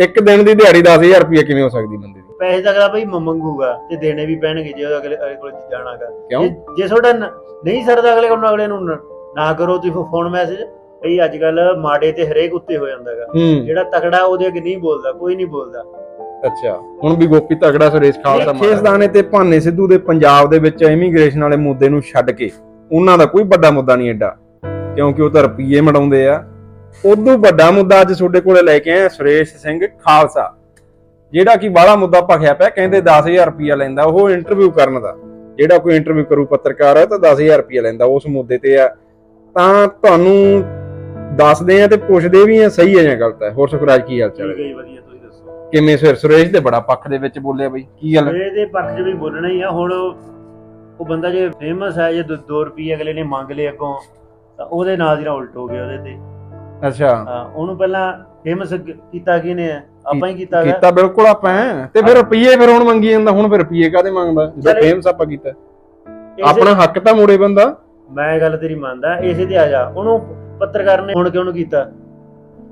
ਇੱਕ ਦਿਨ ਦੀ ਦਿਹਾੜੀ 10000 ਰੁਪਏ ਕਿਵੇਂ ਹੋ ਸਕਦੀ ਬੰਦੇ ਦੀ? ਪੈਸੇ ਤਾਂ ਅਗਲਾ ਮ- ਮੰਗੂਗਾ ਤੇ ਦੇਣੇ ਵੀ ਪੈਣਗੇ ਜੇ ਉਹ ਅਗਲੇ ਅਗਲੇ ਕੋਲ ਜਾਣਾਗਾ। ਕਿਉਂ? ਜੇ- ਜੇ ਤੁਹਾਡਾ ਨ- ਨਹੀਂ ਸਰਦਾ ਅਗਲੇ ਕੋਲ ਅਗਲੇ ਨੂੰ ਨ- ਨਾ ਕਰੋ ਤੁਸੀਂ ਫੋਨ ਮੈਸੇਜ ਬਈ ਅੱਜ ਕੱਲ ਮਾੜੇ ਤੇ ਹਰੇਕ ਉੱਤੇ ਹੋ ਜਾਂਦਾਗਾ। ਹੂੰ। ਜਿਹੜਾ ਤਕੜਾ ਉਹਦੇ ਅੱਗੇ ਨਹੀਂ ਬੋਲਦਾ ਕੋਈ ਨਹੀਂ ਬੋਲਦਾ। ਅੱਛਾ। ਹੁਣ ਵੀ ਗੋਪੀ ਤਗੜਾ ਸੁਰੇਸ਼ ਖਾਲਸਾ ਖੇਸਦਾਨੇ ਤੇ ਭਾਨੇ ਸਿੱਧੂ ਦੇ ਪੰਜਾਬ ਦੇ ਵਿੱਚ ਇਮੀਗ੍ਰੇਸ਼ਨ ਵਾਲੇ ਮੁੱਦੇ ਨੂੰ ਛੱਡ ਕੇ ਉਹਨਾਂ ਦਾ ਕੋਈ ਵੱਡਾ ਮੁੱਦਾ ਨਹੀਂ ਐਡਾ। ਕਿਉਂਕਿ ਉਹ ਤਾਂ ਰੁਪਈਏ ਮੜਾਉਂਦੇ ਆ। ਉਦੋਂ ਵੱਡਾ ਮੁੱਦਾ ਅੱਜ ਤੁਹਾਡੇ ਕੋਲੇ ਲੈ ਕੇ ਆਏ ਆ ਸੁਰੇਸ਼ ਸਿੰਘ ਖਾਲਸਾ ਜਿਹੜਾ ਕਿ ਬਾਹਲਾ ਮੁੱਦਾ ਭਖਿਆ ਪਿਆ ਕਹਿੰਦੇ 10000 ਰੁਪਈਆ ਲੈਂਦਾ ਉਹ ਇੰਟਰਵਿਊ ਕਰਨ ਦਾ। ਜਿਹੜਾ ਕੋਈ ਇੰਟਰਵਿਊ ਕਰੂ ਪੱਤਰਕਾਰ ਹੈ ਤਾਂ 10000 ਰੁਪਈਆ ਲੈਂਦਾ ਉਸ ਮੁੱਦੇ ਤੇ ਆ। ਤਾਂ ਤੁਹਾਨੂੰ ਦੱਸਦੇ ਆ ਤੇ ਪੁੱਛਦੇ ਵੀ ਆ ਸਹੀ ਹੈ ਜਾਂ ਗਲਤ ਹੈ ਹੋਰ ਸੁਖਰਾਜ ਕੀ ਹਾਲ ਚਾਲ ਹੈ? ਵਧੀਆ ਤੁਸੀਂ ਦੱਸੋ? ਕਿਵੇਂ ਸੁਰ- ਸੁਰੇਸ਼ ਦੇ ਬੜਾ ਪੱਖ ਦੇ ਵਿੱਚ ਬੋਲਿਆ ਬਈ ਕੀ ਗੱਲ ਇਹਦੇ ਪੱਖ 'ਚ ਵੀ ਬੋਲਣਾ ਹੀ ਆ ਹੁਣ ਉਹ ਬੰਦਾ ਜੇ ਫੇਮਸ ਹੈ ਜੇ 2 ਰੁਪਏ ਅਗਲੇ ਨੇ ਮੰਗ ਲਏ ਅੱਗੋਂ ਤਾਂ ਉਹਦੇ ਨਾਲ ਦੀ ਨਾਲ ਉਲਟ ਹੋ ਗਿਆ ਉਹਦੇ ਤੇ। ਅੱਛਾ। ਹਾਂ, ਉਹਨੂੰ ਪਹਿਲਾਂ ਫੇਮਸ ਕੀਤਾ ਕਿਹਨੇ ਆ? ਆਪਾਂ ਹੀ ਕੀਤਾ। ਕੀਤਾ ਬਿਲਕੁਲ ਆਪਾਂ ਐਂ। ਤੇ ਫਿਰ ਰੁਪਈਏ ਫਿਰ ਹੁਣ ਮੰਗੀ ਜਾਂਦਾ ਹੁਣ ਫਿਰ ਰੁਪਈਏ ਕਾਦੇ ਮੰਗਦਾ? ਚੱਲ- ਫੇਮਸ ਆਪਾਂ ਕੀਤਾ। ਇਸੇ- ਆਪਣਾ ਹੱਕ ਤਾਂ ਮੋੜੇ ਬੰਦਾ। ਮੈਂ ਗੱਲ ਤੇਰੀ ਮੰਨਦਾ ਇਸੇ ਤੇ ਆ ਜਾ। ਉਹਨੂੰ ਪੱਤਰਕਾਰ ਨੇ ਹੁਣ ਕਿਉਂ ਨੂੰ ਕੀਤਾ?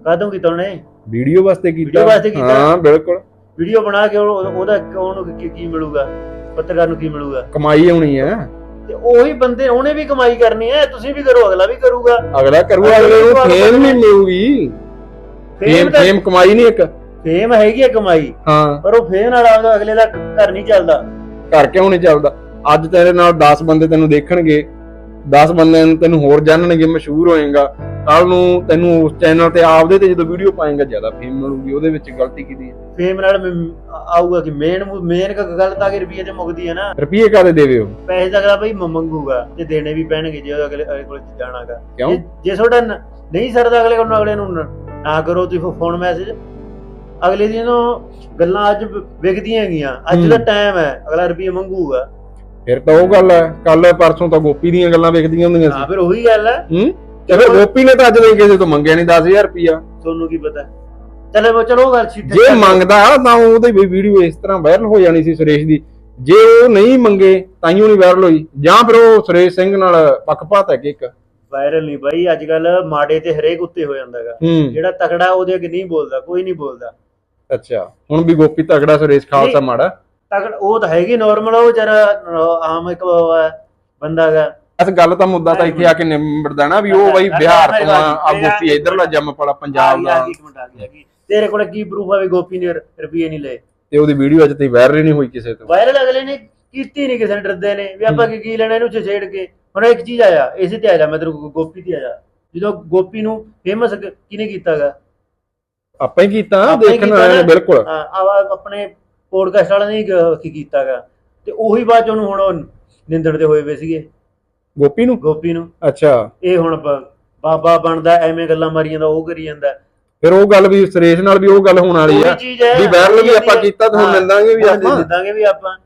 ਕਦੋਂ ਕੀਤਾ ਉਹਨੇ? ਵੀਡੀਓ ਵਾਸਤੇ ਕੀਤਾ। ਵੀਡੀਓ ਵਾਸਤੇ ਕੀਤਾ। ਹਾਂ ਬਿਲਕੁਲ। ਵੀਡੀਓ ਬਣਾ ਕੇ ਉਹ- ਉਹਦਾ ਉਹਨੂੰ ਕੀ ਕੀ ਮਿਲੂਗਾ? ਪੱਤਰਕਾਰ ਨੂੰ ਕੀ ਮਿਲੂਗਾ? ਕਮਾਈ ਹੋਣੀ ਹੈ। ਤੇ ਉਹੀ ਬੰਦੇ ਉਹਨੇ ਵੀ ਕਮਾਈ ਕਰਨੀ ਹੈ ਤੁਸੀਂ ਵੀ ਕਰੋ ਅਗਲਾ ਵੀ ਕਰੂਗਾ। ਅਗਲਾ ਕਰੂਗਾ ਅਗਲੇ ਨੂੰ ਫੇਮ ਵੀ ਮਿਲੂਗੀ। ਫੇਮ ਫੇਮ ਕਮਾਈ ਨਹੀਂ ਇੱਕ। ਫੇਮ ਹੈਗੀ ਹੈ ਕਮਾਈ। ਹਾਂ। ਪਰ ਉਹ ਫੇਮ ਨਾਲ ਆਪਦਾ ਅਗਲੇ ਦਾ ਘਰ ਨਹੀਂ ਚੱਲਦਾ। ਘਰ ਕਿਉਂ ਨਹੀਂ ਚੱਲਦਾ? ਅੱਜ ਤੇਰੇ ਨਾਲ 10 ਬੰਦੇ ਤੈਨੂੰ ਦੇਖਣਗੇ। 10 ਬੰਦਿਆਂ ਨੂੰ ਤੈਨੂੰ ਹੋਰ ਜਾਣਨਗੇ ਮਸ਼ਹੂਰ ਹੋਏਗਾ। ਕੱਲ ਨੂੰ ਤੈਨੂੰ ਉਸ ਚੈਨਲ ਤੇ ਆਪਦੇ ਤੇ ਜਦੋਂ ਵੀਡੀਓ ਪਾਏਗਾ ਜ਼ਿਆਦਾ ਫੇਮ ਮਿਲੂਗੀ ਉਹਦੇ ਵਿੱਚ ਗਲਤੀ ਕਿਹਦੀ ਹੈ? ਫੇਮ ਨਾਲ ਮ- ਆਊਗਾ ਕਿ ਮੇਨ ਮੇਨ ਗੱਲ ਤਾਂ ਕਿ ਰੁਪਈਏ ਤੇ ਮੁੱਕਦੀ ਹੈ ਨਾ। ਰੁਪਈਏ ਕਾਦੇ ਦੇਵੇ ਉਹ? ਪੈਸੇ ਤਾਂ ਅਗਲਾ ਬਈ ਮੰਗੂਗਾ ਤੇ ਦੇਣੇ ਵੀ ਪੈਣਗੇ ਜੇ ਉਹ ਅਗਲੇ ਅਗਲੇ ਕੋਲ ਜਾਣਾਗਾ। ਕਿਉਂ? ਜੇ- ਜੇ ਤੁਹਾਡਾ ਨ- ਨਹੀਂ ਸਰਦਾ ਅਗਲੇ ਕੋਲ ਅਗਲੇ ਨੂੰ ਨ- ਨਾ ਕਰੋ ਤੁਸੀਂ ਫੋਨ ਮੈਸੇਜ ਅਗਲੇ ਦਿਨ ਉਹ ਗੱਲਾਂ ਅੱਜ ਵਿ- ਵਿਕਦੀਆਂ ਹੈਗੀਆਂ। ਅੱਜ ਦਾ। ਟਾਈਮ ਹੈ ਅਗਲਾ ਰੁਪਈਏ ਮੰਗੂਗਾ। ਫਿਰ ਤਾਂ ਉਹ ਗੱਲ ਹੈ ਕੱਲ ਪਰਸੋਂ ਤਾਂ ਗੋਪੀ ਦੀਆਂ ਗੱਲਾਂ ਵੇਖਦੀਆਂ ਹੁੰਦੀਆਂ ਹਾਂ ਸੀ ਫਿਰ ਉਹੀ ਗੱਲ ਹੈ। ਹੂੰ? ਤੇ ਫਿਰ ਗੋਪੀ ਨੇ ਤਾਂ ਅੱਜ ਕਿਸੇ ਤੋਂ ਮੰਗਿਆ ਨਹੀਂ 10000 ਰੁਪਿਆ ਤੁਹਾਨੂੰ ਕੀ ਪਤਾ? ਚਲੋ ਚਲੋ ਉਹ ਗੱਲ ਸਿੱਧੀ ਜੇ ਮੰਗਦਾ ਤਾਂ ਉਹਦੀ ਵੀ ਵੀਡੀਓ ਇਸ ਤਰ੍ਹਾਂ ਵਾਇਰਲ ਹੋ ਜਾਣੀ ਸੀ ਸੁਰੇਸ਼ ਦੀ। ਜੇ ਉਹ ਨਹੀਂ ਮੰਗੇ ਤਾਈਓ ਨਹੀਂ ਵਾਇਰਲ ਹੋਈ। ਜਾਂ ਫਿਰ ਉਹ ਸੁਰੇਸ਼ ਸਿੰਘ ਨਾਲ ਪੱਖਪਾਤ ਹੈ ਕਿ ਇੱਕ। ਵਾਇਰਲ ਨਹੀਂ ਬਾਈ ਅੱਜ ਕੱਲ ਮਾੜੇ ਤੇ ਹਰੇਕ ਉੱਤੇ ਹੋ ਜਾਂਦਾਗਾ ਹੂੰ। ਜਿਹੜਾ ਤਕੜਾ ਉਹਦੇ ਅੱਗੇ ਨਹੀਂ ਬੋਲਦਾ ਕੋਈ ਨਹੀਂ ਬੋਲਦਾ। ਅੱਛਾ ਹੁਣ ਵੀ ਗੋਪੀ ਤਗੜਾ ਸੁਰੇਸ਼ ਖਾਲਸਾ। ਮਾੜਾ। ਤਕੜਾ ਉਹ ਤਾਂ ਹੈਗੀ ਨਾਰਮਲ ਉਹ ਜਰਾ ਆਮ ਇੱਕ ਉਹ ਹੈ ਬੰਦਾ ਹੈਗਾ ਇਸ ਗੱਲ ਤਾਂ ਮੁੱਦਾ ਤਾਂ ਇੱਥੇ ਆ ਕੇ ਨਿਬੜ ਦੇਣਾ ਵੀ ਉਹ ਬਈ ਬਿਹਾਰ ਤੋਂ ਆ ਗੋਪੀ ਇਧਰਲਾ ਜੰਮਪੜਾ ਪੰਜਾਬ ਦਾ। ਤੇਰੇ ਕੋਲ ਕੀ ਪ੍ਰੂਫ ਆ ਵੀ ਗੋਪੀ ਨੇ ਰੁਪਏ ਨਹੀਂ ਲਏ? ਤੇ ਉਹਦੀ ਵੀਡੀਓ ਅਜੇ ਤੱਕ ਵਾਇਰਲ ਨਹੀਂ ਹੋਈ ਕਿਸੇ ਤੋਂ। ਵਾਇਰਲ ਅਗਲੇ ਨੇ ਕੀਤੀ ਨਹੀਂ ਕਿਸੇ ਨੇ ਡਰਦੇ ਨੇ। ਵੀ ਆਪਾਂ ਕੀ ਕੀ ਲੈਣਾ ਇਹਨੂੰ ਛੇੜ ਕੇ? ਹੁਣ ਇੱਕ ਚੀਜ਼ ਆਇਆ ਇਸੇ ਤੇ ਆ ਜਾ ਮੈਂ ਤੇਰੇ ਗੋਪੀ ਤੇ ਆ ਜਾ ਜਦੋਂ ਗੋਪੀ ਨੂੰ ਫੇਮਸ ਕਿਹਨੇ ਕੀਤਾਗਾ ਆਪਾਂ ਹੀ ਕੀਤਾ ਦੇਖਣ ਆਏ ਨੇ ਨਾ। ਬਿਲਕੁਲ। ਆਪਣੇ ਪੋਡਕਾਸਟ ਵਾਲਿਆਂ ਨੇ ਕੀ ਕੀਤਾਗਾ ਤੇ ਉਹੀ ਬਾਅਦ ਚ ਉਹਨੂੰ ਹੁਣ ਉਹ ਨਿੰਦਣਦੇ ਹੋਏ ਵੇ ਸੀਗੇ। ਗੋਪੀ ਨੂੰ? ਗੋਪੀ ਨੂੰ। ਅੱਛਾ। ਇਹ ਹੁਣ ਬ- ਬਾਬਾ ਬਣਦਾ ਐਵੇਂ ਗੱਲਾਂ ਮਾਰੀ ਜਾਂਦਾ ਉਹ ਕਰੀ ਜਾਂਦਾ। ਫਿਰ ਉਹ ਗੱਲ ਵੀ ਸੁਰੇਸ਼ ਨਾਲ ਵੀ ਉਹ ਗੱਲ ਹੋਣ ਵਾਲੀ ਆ। ਉਹੀ ਚੀਜ਼ ਹੈ। ਵੀ ਵਾਇਰਲ ਵੀ ਆਪਾਂ ਕੀਤਾ ਤੇ ਹੁਣ ਹਾਂ, ਨਿੰਦਾਂਗੇ ਵੀ ਹੁਣ ਆਪਾਂ। ਨਿੰਦਾਂਗੇ ਵੀ ਆਪਾਂ।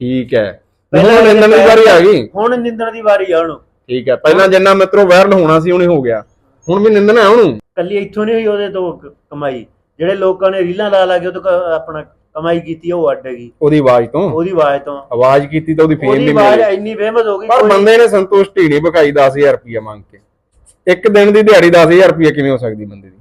ਠੀਕ ਹੈ। ਪਹਿਲਾਂ ਹੁਣ ਨਿੰਦਣ ਦੀ ਵਾਰੀ ਆ ਗਈ। ਹੁਣ ਨਿੰਦਣ ਦੀ ਵਾਰੀ ਆ ਹੁਣ। ਠੀਕ ਹੈ। ਪਹਿਲਾਂ ਜਿੰਨਾ ਮਿੱਤਰੋ ਵਾਇਰਲ ਹੋਣਾ ਸੀ ਉਹਨੇ ਹੋ ਗਿਆ। ਹੁਣ ਵੀ ਨਿੰਦਣਾ ਹੈ ਉਹਨੂੰ। ਕੱਲੀ ਇੱਥੋਂ ਨਹੀਂ ਹੋਈ ਉਹਦੇ ਤੋਂ ਕ- ਕਮਾਈ। ਜਿਹੜੇ ਲੋਕਾਂ ਨੇ ਰੀਲਾਂ ਲਾ ਲਾ ਕੇ ਉਹ ਤੋਂ ਕ- ਆਪਣਾ ਕਮਾਈ ਕੀਤੀ ਉਹ ਅੱਡ ਗਈ ਉਹਦੀ ਆਵਾਜ਼ ਤੋਂ? ਉਹਦੀ ਆਵਾਜ਼ ਤੋਂ। ਆਵਾਜ਼ ਕੀਤੀ ਤਾਂ ਉਹਦੀ ਫੇਮ ਉਹਦੀ ਵੀ ਆਵਾਜ਼ ਮਿਲੀ ਇੰਨੀ ਫੇਮਸ ਹੋ ਗਈ ਪਰ ਕੋਈ- ਬੰਦੇ ਨੇ ਸੰਤੁਸ਼ਟੀ ਨਹੀਂ ਵਿਖਾਈ 10000 ਰੁਪਏ ਮੰਗ ਕੇ। ਇੱਕ ਦਿਨ ਦੀ ਦਿਹਾੜੀ 10000 ਰੁਪਏ ਕਿਵੇਂ ਹੋ ਸਕਦੀ ਬੰਦੇ ਦੀ?